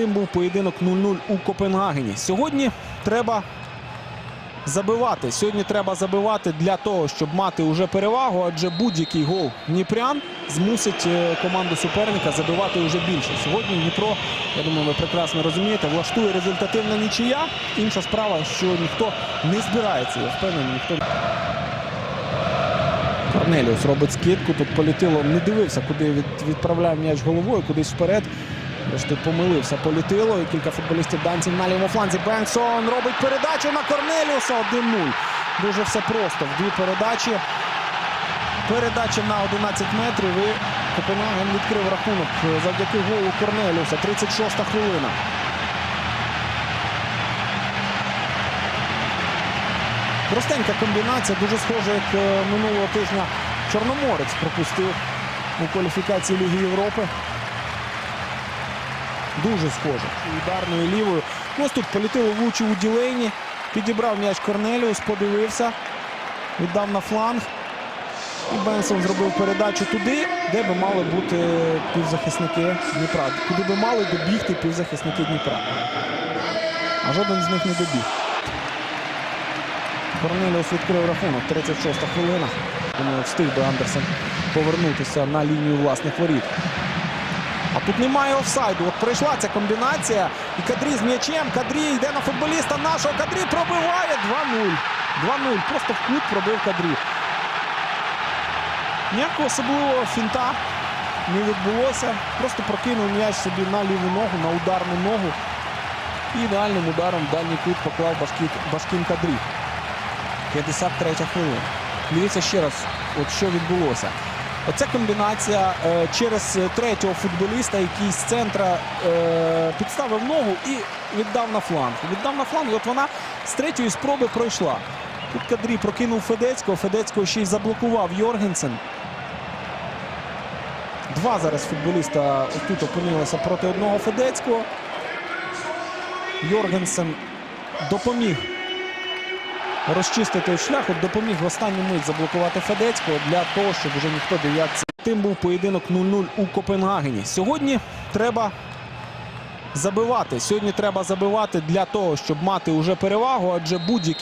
тим був поєдинок 0-0 у Копенгагені. Сьогодні треба забивати. Сьогодні треба забивати для того, щоб мати уже перевагу, адже будь-який гол Дніпрян змусить е, команду суперника забивати вже більше. Сьогодні Дніпро, я думаю, ви прекрасно розумієте, влаштує результативна нічия. Інша справа, що ніхто не збирається. Я впевнений, ніхто. Корнеліус робить скидку. Тут політило не дивився, куди від, відправляв м'яч головою, кудись вперед. Решти помилився політило. І кілька футболістів данців на лівому фланзі. Бенксон робить передачу на Корнеліуса 1-0. Дуже все просто. В дві передачі. Передача на 11 метрів. І Копенгаген відкрив рахунок завдяки голу Корнеліуса. 36 хвилина. Простенька комбінація, дуже схожа, як е, минулого тижня Чорноморець пропустив у кваліфікації Ліги Європи. Дуже схоже. Ударною лівою. Ось тут полетіло влучив у Ділейні. Підібрав м'яч Корнеліус, подивився, віддав на фланг. І Бенсон зробив передачу туди, де би мали бути півзахисники Дніпра. Куди би мали добігти півзахисники Дніпра. А жоден з них не добіг. Корнеліус відкрив рахунок. 36 хвилина. Думаю, встиг би Андерсен повернутися на лінію власних воріт. А тут немає офсайду. От пройшла ця комбінація. І Кадрі з м'ячем. Кадрі йде на футболіста нашого. Кадрі пробиває 2-0. 2-0. Просто в кут пробив Кадрі. Ніякого особливого фінта не відбулося. Просто прокинув м'яч собі на ліву ногу, на ударну ногу. І ідеальним ударом дальній кут поклав Башкін, Башкін Кадрі. 53 хвилина. Дивіться ще раз, от що відбулося. Оця комбінація е, через третього футболіста, який з центра е, підставив ногу і віддав на фланг. Віддав на фланг, от вона з третьої спроби пройшла. Тут Кадрі прокинув Федецького, Федецького ще й заблокував Йоргенсен. Два зараз футболіста тут опинилися проти одного Федецького. Йоргенсен допоміг розчистити шлях, от допоміг в останню мить заблокувати Федецького для того, щоб вже ніхто дев'ятці. Тим був поєдинок 0-0 у Копенгагені. Сьогодні треба забивати. Сьогодні треба забивати для того, щоб мати уже перевагу, адже будь-який